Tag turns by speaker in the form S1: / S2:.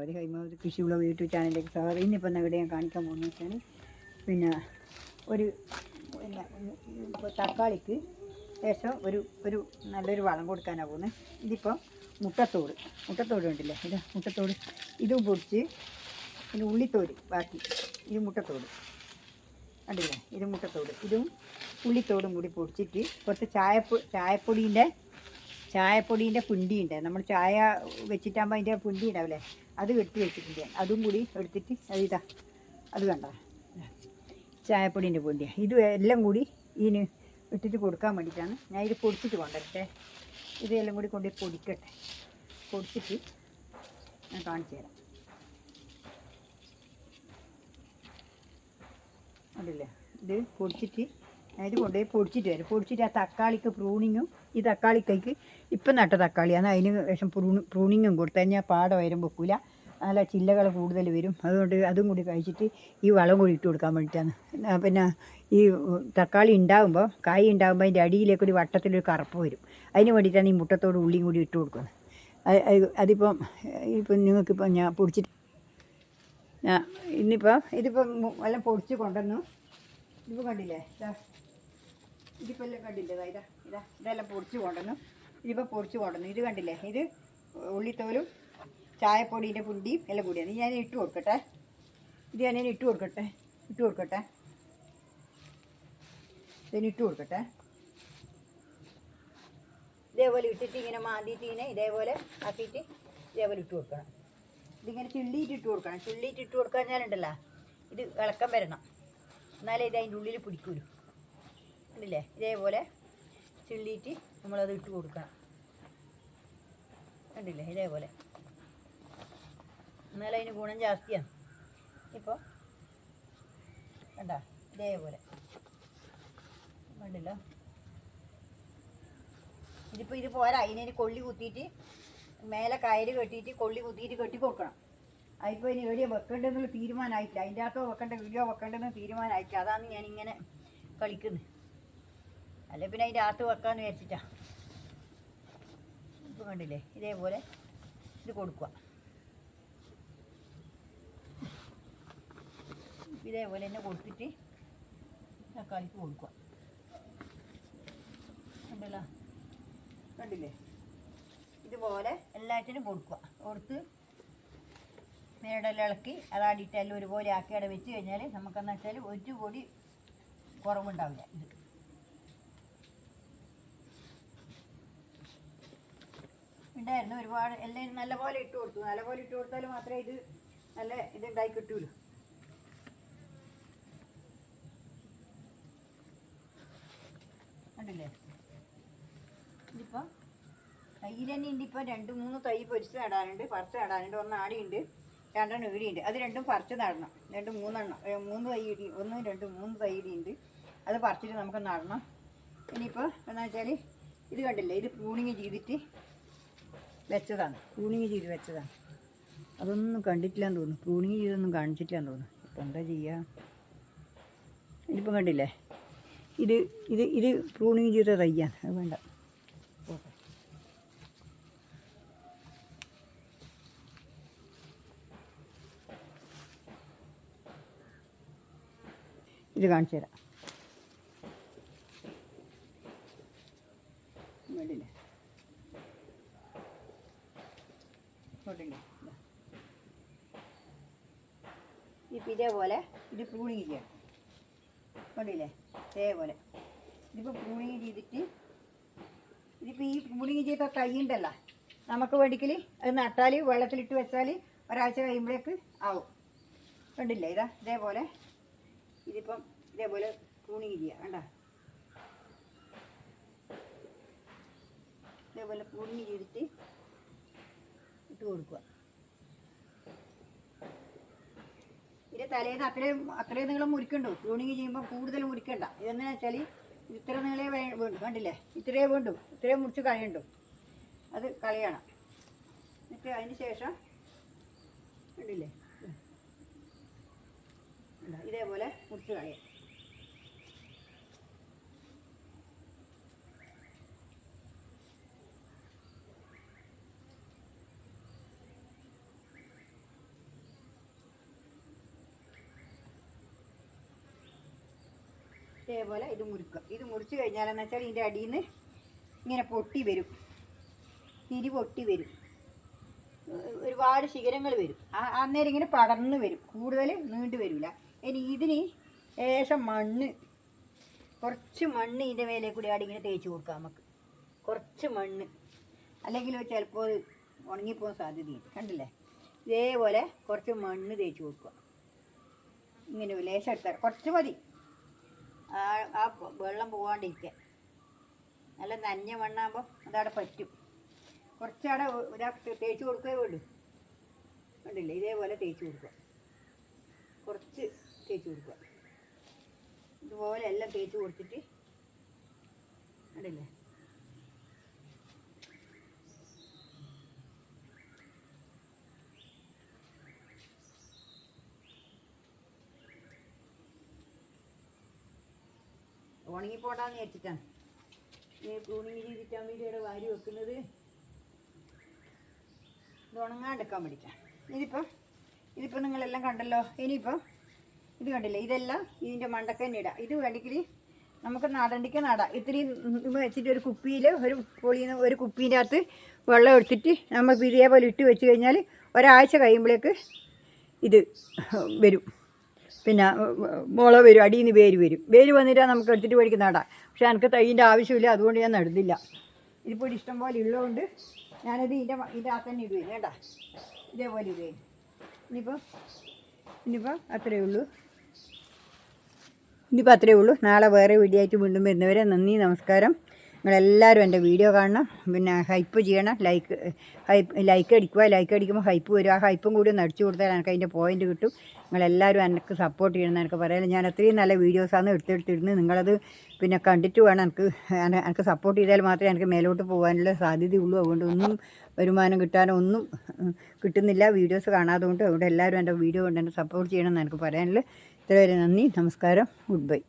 S1: ഒരു കൃഷി വിളവ് യൂട്യൂബ് ചാനലിലേക്ക് സ്വാഗതം. ഇന്നിപ്പോൾ ഇവിടെ ഞാൻ കാണിക്കാൻ പോകുന്നത് വെച്ചാൽ പിന്നെ ഒരു തക്കാളിക്ക് ശേഷം ഒരു ഒരു നല്ലൊരു വളം കൊടുക്കാനാണ് പോകുന്നത് ഇതിപ്പോൾ മുട്ടത്തോട്. മുട്ടത്തോട് ഉണ്ടല്ലേ ഇതാ മുട്ടത്തോട്. ഇത് പൊടിച്ച് പിന്നെ ഉള്ളിത്തോട് ബാക്കി. ഇത് മുട്ടത്തോട്. കണ്ടില്ലേ? ഇത് മുട്ടത്തോട്. ഇതും ഉള്ളിത്തോടും കൂടി പൊടിച്ചിട്ട് കുറച്ച് ചായപ്പൊ ചായപ്പൊടീന്റെ ചായപ്പൊടീന്റെ ഉണ്ട് നമ്മൾ ചായ വെച്ചിട്ടാകുമ്പോൾ അതിന്റെ പുണ്ടി ഉണ്ടാവില്ലേ അത് വെട്ടി വെച്ചിട്ടുണ്ട്. അതും കൂടി എടുത്തിട്ട് അത് ഇതാ അത് കണ്ട? ചായപ്പൊടീന്റെ പുണ്ടി ഇത് എല്ലാം കൂടി ഇതിന് ഇട്ടിട്ട് കൊടുക്കാൻ വേണ്ടിയിട്ടാണ്. ഞാൻ ഇത് പൊടിച്ചിട്ട് കൊണ്ടുവരട്ടെ. ഇത് എല്ലാം കൂടി കൊണ്ട് പൊടിക്കട്ടെ. പൊടിച്ചിട്ട് ഞാൻ കാണിച്ചു തരാം. അതില്ലേ ഇത് പൊടിച്ചിട്ട് ഞാൻ ഇത് കൊണ്ടുപോയി പൊടിച്ചിട്ട് വരും. പൊടിച്ചിട്ട് ആ തക്കാളിക്ക് പ്രൂണിങ്ങും ഈ തക്കാളി കൈക്ക് ഇപ്പം നട്ട തക്കാളിയാണ് അതിന് ശേഷം പ്രൂണി പ്രൂണിങ്ങും കൊടുത്തു കഴിഞ്ഞാൽ പാട വരും വെക്കൂല. നല്ല ചില്ലകൾ കൂടുതൽ വരും. അതുകൊണ്ട് അതും കൂടി കഴിച്ചിട്ട് ഈ വളം കൂടി ഇട്ട് കൊടുക്കാൻ വേണ്ടിയിട്ടാണ്. പിന്നെ ഈ തക്കാളി ഉണ്ടാകുമ്പോൾ കായ് ഉണ്ടാകുമ്പോൾ അതിന്റെ അടിയിലേക്ക് ഒരു വട്ടത്തിലൊരു കറുപ്പ് വരും. അതിന് വേണ്ടിയിട്ടാണ് ഈ മുട്ടത്തോട് ഉള്ളിയും കൂടി ഇട്ട് കൊടുക്കുന്നത്. അത് അത് അതിപ്പം ഇപ്പം നിങ്ങൾക്കിപ്പം ഞാൻ പൊടിച്ചിട്ട് ഞാൻ ഇന്നിപ്പോൾ ഇതിപ്പോൾ എല്ലാം പൊടിച്ച് കൊണ്ടുവന്നു. ഇതിപ്പോൾ കണ്ടില്ലേ? ഇതിപ്പോൾ കണ്ടില്ലേ? ഇതാ ഇതാ ഇതാ ഇതെല്ലാം പൊടിച്ച് കൊണ്ടുവന്നു. ഇതിപ്പോൾ പൊടിച്ച് കൊണ്ടുവന്നു. ഇത് കണ്ടില്ലേ? ഇത് ഉള്ളിത്തോലും ചായപ്പൊടീന്റെ പുണ്ടിയും എല്ലാം കൂടിയാണ്. ഞാൻ ഇട്ട് കൊടുക്കട്ടെ. ഇത് ഞാൻ ഇട്ട് കൊടുക്കട്ടെ. ഇട്ട് കൊടുക്കട്ടെ. ഇതിന് ഇട്ട് കൊടുക്കട്ടെ. ഇതേപോലെ ഇട്ടിട്ട് ഇങ്ങനെ മാന്തിയിട്ട് ഇങ്ങനെ ഇതേപോലെ ആക്കിയിട്ട് ഇതേപോലെ ഇട്ട് കൊടുക്കണം. ഇതിങ്ങനെ ചുള്ളിയിട്ട് ഇട്ട് കൊടുക്കണം. ചുള്ളിയിട്ട് ഇട്ട് കൊടുക്കാൻ ഞാനുണ്ടല്ലോ ഇത് ഇളക്കം വരണം. എന്നാലേ ഇത് അതിന്റെ ഉള്ളിൽ പിടിക്കൂലു കണ്ടില്ലേ? ഇതേപോലെ ചുള്ളിയിട്ട് നമ്മളത് ഇട്ട് കൊടുക്കണം കണ്ടില്ലേ? ഇതേപോലെ. എന്നാലും അതിന് ഗുണം ജാസ്തിയാണ്. ഇപ്പോൾ കണ്ട? ഇതേപോലെ. കണ്ടില്ല? ഇതിപ്പോൾ ഇത് പോരാ. അതിനെ കൊള്ളി കുത്തിയിട്ട് മേലെ കയറ് കെട്ടിയിട്ട് കൊള്ളി കുത്തിയിട്ട് കെട്ടി കൊടുക്കണം. അതിപ്പോൾ ഇനി എവിടെയാണ് വെക്കേണ്ടതെന്നുള്ള തീരുമാനമായിട്ടില്ല അതിന്റെ അകത്തോ വെക്കേണ്ട വീഡിയോ വെക്കേണ്ടതെന്ന് തീരുമാനമായിട്ടില്ല അതാണ് ഞാനിങ്ങനെ കളിക്കുന്നത് അല്ലെ പിന്നെ അതിന്റെ അകത്ത് വെക്കാമെന്ന് വിചാരിച്ചിട്ടാ. ഇപ്പം കണ്ടില്ലേ? ഇതേപോലെ ഇത് കൊടുക്കുക. ഇതേപോലെ തന്നെ കൊടുത്തിട്ട് തക്കാളിക്ക് കൊടുക്കുക. കണ്ടല്ലോ? കണ്ടില്ലേ? ഇതുപോലെ എല്ലാറ്റിനും കൊടുക്കുക. കൊടുത്ത് മേടെല്ലാം ഇളക്കി അതാടിയിട്ടെല്ലാം ഒരുപോലെ ആക്കി അവിടെ വെച്ച് കഴിഞ്ഞാൽ നമുക്കെന്ന് വെച്ചാൽ ഒരു പൊടി കുറവുണ്ടാവില്ല ഇത്. ഉണ്ടായിരുന്നു ഒരുപാട് എല്ലാം നല്ലപോലെ ഇട്ട് കൊടുത്തു. നല്ലപോലെ ഇട്ട് കൊടുത്താൽ മാത്രമേ ഇത് നല്ല ഇത് ഇതുണ്ടായി കിട്ടൂലൂ? കണ്ടില്ലേ? ഇതിപ്പോൾ തൈയിൽ തന്നെ ഉണ്ട്. ഇപ്പോൾ രണ്ട് മൂന്ന് തൈ പൊരിച്ച് നടാനുണ്ട്. പറിച്ച് നടാനുണ്ട്. ഒന്ന് ആടിയുണ്ട് രണ്ടെണ്ണം ഇടിയുണ്ട് അത് രണ്ടും പറിച്ച് നടണം. രണ്ട് മൂന്നെണ്ണം മൂന്ന് തൈ ഇടി ഒന്നും രണ്ട് മൂന്ന് തൈ ഇടിയുണ്ട് അത് പറിച്ചിട്ട് നമുക്ക് നടണം. ഇനിയിപ്പോൾ എന്താ വെച്ചാൽ ഇത് കണ്ടില്ലേ? ഇത് പ്രൂണിങ് ചെയ്തിട്ട് വെച്ചതാണ്. പ്രൂണിങ് ചെയ്ത് വെച്ചതാണ്. അതൊന്നും കണ്ടിട്ടില്ലാന്ന് തോന്നുന്നു. പ്രൂണിങ് ചെയ്തൊന്നും കാണിച്ചിട്ടില്ലാന്ന് തോന്നുന്നു. ഇപ്പം എന്താ ചെയ്യുക ഇതിപ്പം കണ്ടില്ലേ? ഇത് ഇത് ഇത് പ്രൂണിങ് ചെയ്ത തയ്യാണ്. അത് വേണ്ട. ഇത് കാണിച്ചു തരാം വേണ്ടില്ലേ ഇപ്പം ഇതേപോലെ ഇത് പ്രൂണിങ് ചെയ്യാം കണ്ടില്ലേ? ഇതേപോലെ. ഇതിപ്പോൾ പ്രൂണിങ് ചെയ്തിട്ട് ഇതിപ്പോൾ ഈ പ്രൂണിങ് ചെയ്ത തൈ ഉണ്ടല്ല. നമുക്ക് വേണ്ടിക്കൽ അത് നട്ടാൽ വെള്ളത്തിലിട്ട് വെച്ചാൽ ഒരാഴ്ച കഴിയുമ്പോഴേക്ക് ആവും. കണ്ടില്ലേ? ഇതാ ഇതേപോലെ. ഇതിപ്പം ഇതേപോലെ പ്രൂണിങ് ചെയ്യുക കണ്ട? ഇതേപോലെ പ്രൂണിങ് ചെയ്തിട്ട് കൊടുക്കുക. ഇതിന്റെ തലേന്ന് അത്രയും അത്രയും നിങ്ങൾ മുറിക്കണ്ടോ? ട്യൂണിങ് ചെയ്യുമ്പോൾ കൂടുതൽ മുറിക്കണ്ട. ഇതെന്ന് വെച്ചാൽ ഇത്ര നീളേ വേണ്ടു കണ്ടില്ലേ? ഇത്രയേ വേണ്ടു. ഇത്രയും മുറിച്ച് കളയണ്ടു. അത് കളയണം. എന്നിട്ട് അതിന് ശേഷം കണ്ടില്ലേ? ഇതേപോലെ മുറിച്ച് കളയാം. ഇതേപോലെ ഇത് മുറിക്കുക. ഇത് മുറിച്ച് കഴിഞ്ഞാലെന്ന് വെച്ചാൽ ഇതിന്റെ അടിയിൽ നിന്ന് ഇങ്ങനെ പൊട്ടി വരും. തിരി പൊട്ടി വരും. ഒരുപാട് ശിഖരങ്ങൾ വരും. അന്നേരം ഇങ്ങനെ പടർന്ന് വരും. കൂടുതൽ നീണ്ടു വരില്ല. ഇനി ഇതിന് ശേഷം മണ്ണ്. കുറച്ച് മണ്ണ് ഇതിന്റെ മേലെ കൂടി ആടി ഇങ്ങനെ തേച്ച് കൊടുക്കാം നമുക്ക്. കുറച്ച് മണ്ണ്. അല്ലെങ്കിൽ ചിലപ്പോൾ ഉണങ്ങിപ്പോകാൻ സാധ്യതയുണ്ട്. കണ്ടില്ലേ? ഇതേപോലെ കുറച്ച് മണ്ണ് തേച്ച് കൊടുക്കുക. ഇങ്ങനെ ലേശം എടുത്താൽ കുറച്ച് മതി. ആ ആ വെള്ളം പോകാണ്ടിരിക്കാൻ നല്ല നനഞ്ഞ മണ്ണാകുമ്പോൾ അതവിടെ പറ്റും. കുറച്ചവിടെ ഇതാ തേച്ച് കൊടുക്കുകയേ ഉള്ളൂ. കണ്ടില്ലേ? ഇതേപോലെ തേച്ച് കൊടുക്കുക. കുറച്ച് തേച്ച് കൊടുക്കുക. ഇതുപോലെ എല്ലാം തേച്ച് കൊടുത്തിട്ട് കണ്ടില്ലേ? ഉണങ്ങിപ്പോണ്ടാന്ന് വെച്ചിട്ടാണ് ഈ പ്രൂണിങ് ചെയ്തിട്ടാൻ വേണ്ടിയുടെ വാരി വെക്കുന്നത്. ഇത് ഉണങ്ങാണ്ടെടുക്കാൻ വേണ്ടിയിട്ടാണ് ഇതിപ്പോൾ ഇതിപ്പോൾ നിങ്ങളെല്ലാം കണ്ടല്ലോ. ഇനിയിപ്പോൾ ഇത് കണ്ടില്ലേ? ഇതെല്ലാം ഇതിന്റെ മണ്ടക്ക തന്നെ ഇടാം. ഇത് വേണമെങ്കിൽ നമുക്ക് നടണ്ടിക്ക് നടാം. ഇത്രയും ഇത് വെച്ചിട്ട് ഒരു കുപ്പിയിൽ ഒരു പൊളിയിൽ ഒരു കുപ്പീന്റെ അകത്ത് വെള്ളം എടുത്തിട്ട് നമ്മൾ ഇതേപോലെ ഇട്ട് വെച്ച് കഴിഞ്ഞാൽ ഒരാഴ്ച കഴിയുമ്പോഴേക്ക് ഇത് വരും. പിന്നെ മുള വരും അടിയിൽ നിന്ന് വേര്. വരും വേര് വന്നിട്ടാണ് നമുക്ക് എടുത്തിട്ട് മേടിക്ക് നടാം പക്ഷേ എനിക്ക് തൈന്റെ ആവശ്യമില്ല അതുകൊണ്ട് ഞാൻ നടുന്നില്ല. ഇതിപ്പോൾ ഇഷ്ടം പോലെ ഉള്ളതുകൊണ്ട് ഞാനത് ഇതിന്റെ ഇതിന്റെ അകത്ത് തന്നെ ഇടുകയും കേട്ടാ? ഇതേപോലെ ഇടുകയും ഇനിയിപ്പോൾ ഇനിയിപ്പോൾ അത്രയേ ഉള്ളൂ. ഇനിയിപ്പോൾ അത്രയേ ഉള്ളൂ. നാളെ വേറെ വീഡിയോ ആയിട്ട് വീണ്ടും വരുന്നവരെ നന്ദി നമസ്കാരം. നിങ്ങളെല്ലാവരും എന്റെ വീഡിയോ കാണണം. പിന്നെ ഹൈപ്പ് ചെയ്യണം. ലൈക്ക് ഹൈപ്പ് ലൈക്ക് അടിക്കുക. ലൈക്ക് അടിക്കുമ്പോൾ ഹൈപ്പ് വരും. ആ ഹൈപ്പും കൂടി ഒന്ന് അടിച്ചു കൊടുത്താൽ എനിക്ക് അതിന്റെ പോയിന്റ് കിട്ടും. നിങ്ങളെല്ലാവരും എനിക്ക് സപ്പോർട്ട് ചെയ്യണം എനിക്ക് പറയാം ഞാൻ അത്രയും നല്ല വീഡിയോസാണ് എടുത്തെടുത്തിരുന്നത്. നിങ്ങളത് പിന്നെ കണ്ടിട്ട് വേണം എനിക്ക് എന- എനിക്ക് സപ്പോർട്ട് ചെയ്താൽ മാത്രമേ എനിക്ക് മേലോട്ട് പോകാനുള്ള സാധ്യതയുള്ളൂ. അതുകൊണ്ട് ഒന്നും വരുമാനം കിട്ടാനോ ഒന്നും കിട്ടുന്നില്ല. വീഡിയോസ് കാണാത്തതുകൊണ്ട് അതുകൊണ്ട് എല്ലാവരും എന്റെ വീഡിയോ കൊണ്ട് എന്നെ സപ്പോർട്ട് ചെയ്യണമെന്ന് എനിക്ക് പറയാനുള്ളത് ഇത്രവരെ നന്ദി. നമസ്കാരം. Good bye